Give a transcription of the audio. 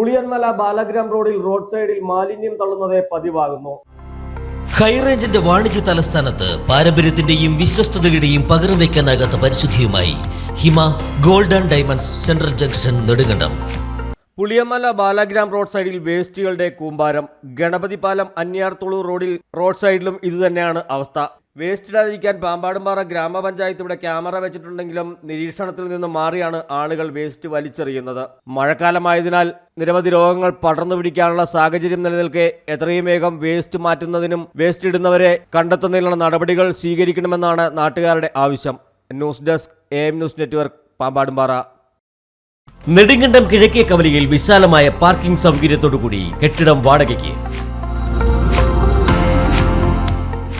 പുളിയന്മല ബാലഗ്രാം റോഡിൽ റോഡ് സൈഡിൽ മാലിന്യം തള്ളുന്നത് പതിവാകുന്നു. ഹൈറേഞ്ചിന്റെ വാണിജ്യ തലസ്ഥാനത്ത് പാരമ്പര്യത്തിന്റെയും വിശ്വസ്തതയുടെയും പകരം വയ്ക്കാനാകാത്ത പരിശുദ്ധിയുമായി Hima golden diamonds central junction Nedumkandam. Puliyamala Balagram road സൈഡിൽ വേസ്റ്റുകളുടെ കൂമ്പാരം ഗണപതി പാലം അന്യാർത്തുളൂർ റോഡിൽ റോഡ് സൈഡിലും ഇതുതന്നെയാണ് അവസ്ഥ. വേസ്റ്റ് ഇടാതിരിക്കാൻ പാമ്പാടുംപാറ ഗ്രാമപഞ്ചായത്ത് ഇവിടെ ക്യാമറ വെച്ചിട്ടുണ്ടെങ്കിലും നിരീക്ഷണത്തിൽ നിന്ന് മാറിയാണ് ആളുകൾ വേസ്റ്റ് വലിച്ചെറിയുന്നത്. മഴക്കാലമായതിനാൽ നിരവധി രോഗങ്ങൾ പടർന്നു പിടിക്കാനുള്ള സാഹചര്യം നിലനിൽക്കെ എത്രയും വേഗം വേസ്റ്റ് മാറ്റുന്നതിനും വേസ്റ്റ് ഇടുന്നവരെ കണ്ടെത്തുന്നതിനുള്ള നടപടികൾ സ്വീകരിക്കണമെന്നാണ് നാട്ടുകാരുടെ ആവശ്യം. News desk A M news network Pampadumpara. Nedumkandam കിഴക്കേ കവലയിൽ വിശാലമായ പാർക്കിംഗ് സൗകര്യത്തോടുകൂടി കെട്ടിടം വാടകയ്ക്ക്.